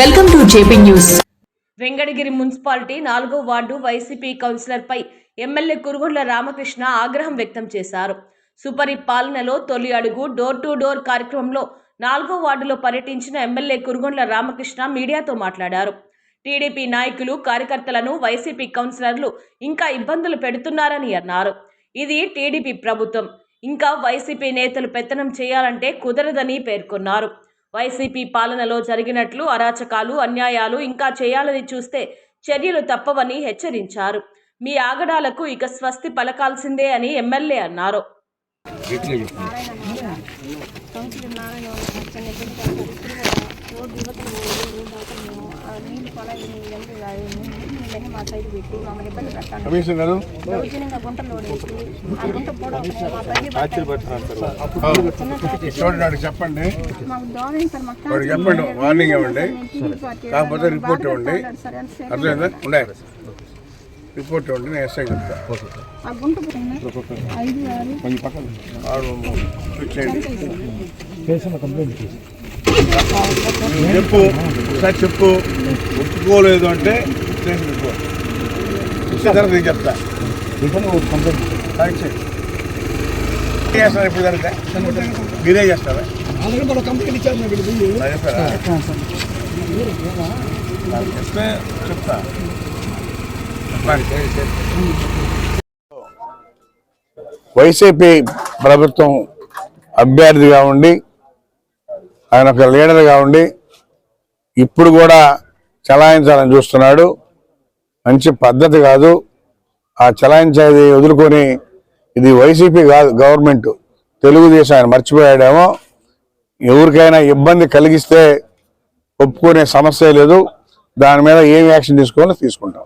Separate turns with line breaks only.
Welcome to JP news
Venkatagiri municipality నాలుగో ward YCP కౌన్సిలర్పై MLA Kurugundla Ramakrishna ఆగ్రహం వ్యక్తం చేశారు. సుపరి పాలనలో తొలి అడుగు డోర్ టు డోర్ కార్యక్రమంలో నాలుగో వార్డులో పర్యటించిన ఎమ్మెల్యే కురుగుండ్ల రామకృష్ణ మీడియాతో మాట్లాడారు. టీడీపీ నాయకులు కార్యకర్తలను వైసీపీ కౌన్సిలర్లు ఇంకా ఇబ్బందులు పెడుతున్నారని అన్నారు. ఇది టీడీపీ ప్రభుత్వం. ఇంకా వైసీపీ నేతలు పెత్తనం చేయాలంటే కుదరదని పేర్కొన్నారు. వైసీపీ పాలనలో జరిగినట్లు అరాచకాలు అన్యాయాలు ఇంకా చేయాలని చూస్తే చర్యలు తప్పవని హెచ్చరించారు. మీ ఆగడాలకు ఇక స్వస్తి పలకాల్సిందే అని ఎమ్మెల్యే అన్నారు.
కౌన్సిలర్ రోడ్డు యువతలు రోడ్డు నీళ్ళు పొలాలు నీళ్ళని మా సైడ్ పెట్టి మమ్మల్ని ఇబ్బంది దౌర్జన్యంగా గుంటలు ఓడేసి ఆ గుంట మా
చూడండి చెప్పండి.
మాకు సార్ మాకు
చెప్పండి వార్నింగ్ ఇవ్వండి. కాకపోతే రిపోర్ట్ ఇవ్వండి. అర్థమైందా? ఉండే. రిపోర్ట్ ఇవ్వండి నేను ఎస్ఐ చెప్పు. ఒకసారి చెప్పు. ఒప్పుకోలేదు అంటే స్టేషన్ రిపోర్ట్. ఇచ్చిన తర్వాత నేను చెప్తా. ఏం చేస్తారు ఇప్పుడు జరిగితే మీరే చేస్తారా? చెప్తే చెప్తా. వైసీపీ ప్రభుత్వం అభ్యర్థిగా ఉండి ఆయన ఒక లీడర్గా ఉండి ఇప్పుడు కూడా చలాయించాలని చూస్తున్నాడు. మంచి పద్ధతి కాదు. ఆ చలాయించేది వదులుకొని ఇది వైసీపీ కాదు గవర్నమెంట్. తెలుగుదేశం ఆయన మర్చిపోయాడేమో. ఎవరికైనా ఇబ్బంది కలిగిస్తే ఒప్పుకునే సమస్య లేదు. దాని మీద ఏం యాక్షన్ తీసుకోవాలో తీసుకుంటాం.